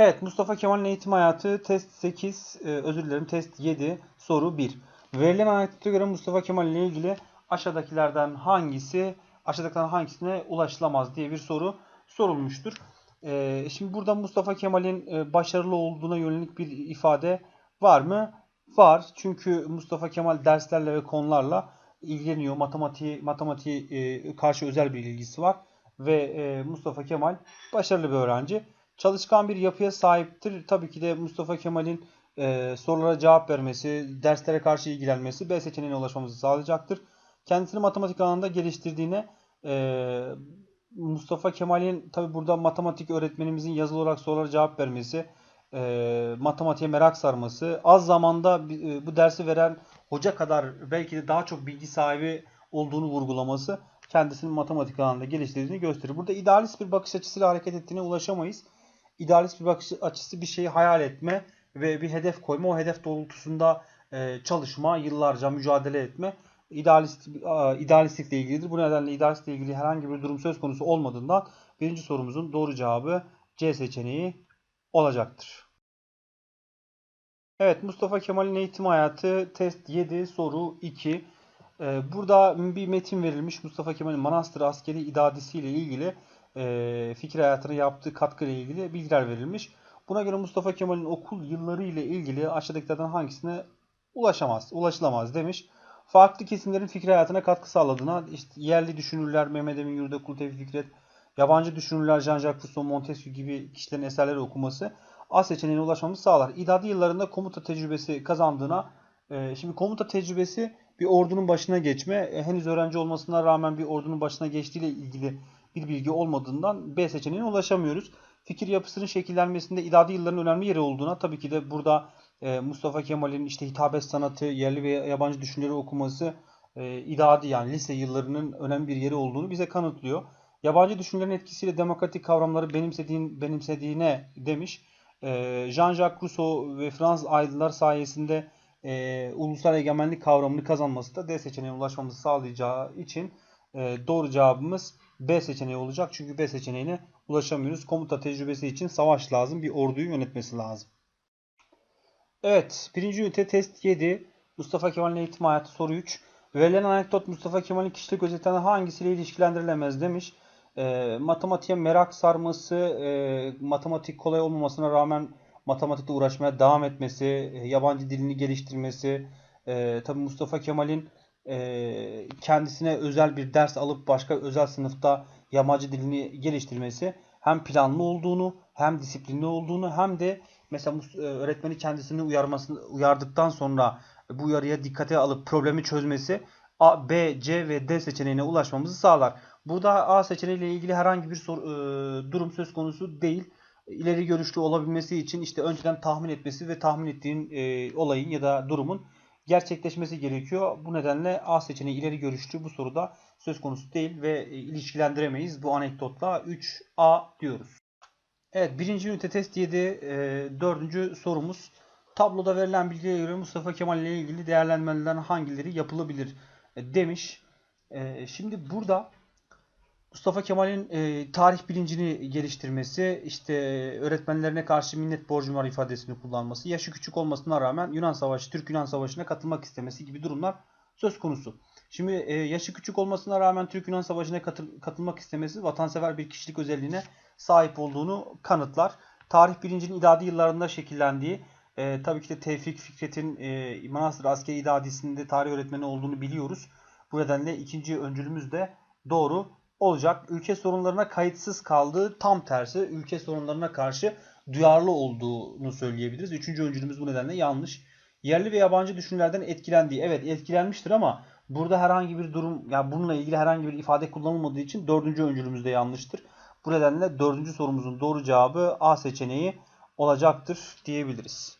Evet Mustafa Kemal'in eğitim hayatı test 8 e, özür dilerim test 7 soru 1. Verilen anekdota göre Mustafa Kemal ile ilgili aşağıdakilerden hangisi aşağıdakilerden hangisine ulaşılamaz diye bir soru sorulmuştur. E, şimdi burada Mustafa Kemal'in e, başarılı olduğuna yönelik bir ifade var mı? Var. Çünkü Mustafa Kemal derslerle ve konularla ilgileniyor. Matematiği, matematiği e, karşı özel bir ilgisi var. Ve Mustafa Kemal başarılı bir öğrenci çalışkan bir yapıya sahiptir. Tabii ki de Mustafa Kemal'in e, sorulara cevap vermesi, derslere karşı ilgilenmesi B seçeneğine ulaşmamızı sağlayacaktır. Kendisini matematik alanında geliştirdiğine e, Mustafa Kemal'in tabii burada matematik öğretmenimizin yazılı olarak sorulara cevap vermesi, e, matematiğe merak sarması, az zamanda e, bu dersi veren hoca kadar belki de daha çok bilgi sahibi olduğunu vurgulaması kendisinin matematik alanında geliştirdiğini gösterir. Burada idealist bir bakış açısıyla hareket ettiğine ulaşamayız idealist bir bakış açısı bir şeyi hayal etme ve bir hedef koyma. O hedef doğrultusunda e, çalışma, yıllarca mücadele etme idealist idealistlikle ilgilidir. Bu nedenle idealistlikle ilgili herhangi bir durum söz konusu olmadığından birinci sorumuzun doğru cevabı C seçeneği olacaktır. Evet Mustafa Kemal'in eğitim hayatı test 7 soru 2. Ee, burada bir metin verilmiş Mustafa Kemal'in Manastır askeri idadisi ile ilgili e, fikir hayatına yaptığı katkı ile ilgili bilgiler verilmiş. Buna göre Mustafa Kemal'in okul yılları ile ilgili aşağıdakilerden hangisine ulaşamaz, ulaşılamaz demiş. Farklı kesimlerin fikir hayatına katkı sağladığına, işte yerli düşünürler Mehmet Emin Yurdakul, Tevfik Fikret, yabancı düşünürler Jean-Jacques Rousseau, Montesquieu gibi kişilerin eserleri okuması A seçeneğine ulaşmamızı sağlar. İdadi yıllarında komuta tecrübesi kazandığına, e, şimdi komuta tecrübesi bir ordunun başına geçme, e, henüz öğrenci olmasına rağmen bir ordunun başına geçtiğiyle ilgili bir bilgi olmadığından B seçeneğine ulaşamıyoruz. Fikir yapısının şekillenmesinde idadi yılların önemli yeri olduğuna tabii ki de burada e, Mustafa Kemal'in işte hitabet sanatı, yerli ve yabancı düşünürleri okuması e, idadi yani lise yıllarının önemli bir yeri olduğunu bize kanıtlıyor. Yabancı düşünürlerin etkisiyle demokratik kavramları benimsediğin, benimsediğine demiş. E, Jean-Jacques Rousseau ve Fransız aydınlar sayesinde e, ulusal egemenlik kavramını kazanması da D seçeneğine ulaşmamızı sağlayacağı için e, doğru cevabımız B seçeneği olacak. Çünkü B seçeneğine ulaşamıyoruz. Komuta tecrübesi için savaş lazım. Bir orduyu yönetmesi lazım. Evet. Birinci ünite test 7. Mustafa Kemal'in eğitim hayatı soru 3. Verilen anekdot Mustafa Kemal'in kişilik özetlerinden hangisiyle ilişkilendirilemez demiş. E, matematiğe merak sarması, e, matematik kolay olmamasına rağmen matematikle uğraşmaya devam etmesi, e, yabancı dilini geliştirmesi, e, tabi Mustafa Kemal'in e, kendisine özel bir ders alıp başka özel sınıfta yamacı dilini geliştirmesi hem planlı olduğunu hem disiplinli olduğunu hem de mesela e, öğretmeni kendisini uyarmasını uyardıktan sonra bu uyarıya dikkate alıp problemi çözmesi A, B, C ve D seçeneğine ulaşmamızı sağlar. Burada A seçeneğiyle ilgili herhangi bir soru, e, durum söz konusu değil. İleri görüşlü olabilmesi için işte önceden tahmin etmesi ve tahmin ettiğin e, olayın ya da durumun gerçekleşmesi gerekiyor. Bu nedenle A seçeneği ileri görüşlü bu soruda söz konusu değil ve e, ilişkilendiremeyiz bu anekdotla 3A diyoruz. Evet birinci ünite test 7 e, dördüncü sorumuz. Tabloda verilen bilgiye göre Mustafa Kemal ile ilgili değerlendirmelerden hangileri yapılabilir e, demiş. E, şimdi burada Mustafa Kemal'in e, tarih bilincini geliştirmesi, işte öğretmenlerine karşı minnet borcum var ifadesini kullanması, yaşı küçük olmasına rağmen Yunan Savaşı, Türk-Yunan Savaşı'na katılmak istemesi gibi durumlar söz konusu. Şimdi e, yaşı küçük olmasına rağmen Türk-Yunan Savaşı'na katıl katılmak istemesi vatansever bir kişilik özelliğine sahip olduğunu kanıtlar. Tarih bilincinin idadi yıllarında şekillendiği, e, tabii ki de Tevfik Fikret'in e, Manastır Askeri İdadisi'nde tarih öğretmeni olduğunu biliyoruz. Bu nedenle ikinci öncülümüz de doğru olacak. Ülke sorunlarına kayıtsız kaldığı tam tersi ülke sorunlarına karşı duyarlı olduğunu söyleyebiliriz. Üçüncü öncülümüz bu nedenle yanlış. Yerli ve yabancı düşünürlerden etkilendiği. Evet etkilenmiştir ama burada herhangi bir durum yani bununla ilgili herhangi bir ifade kullanılmadığı için dördüncü öncülümüz de yanlıştır. Bu nedenle dördüncü sorumuzun doğru cevabı A seçeneği olacaktır diyebiliriz.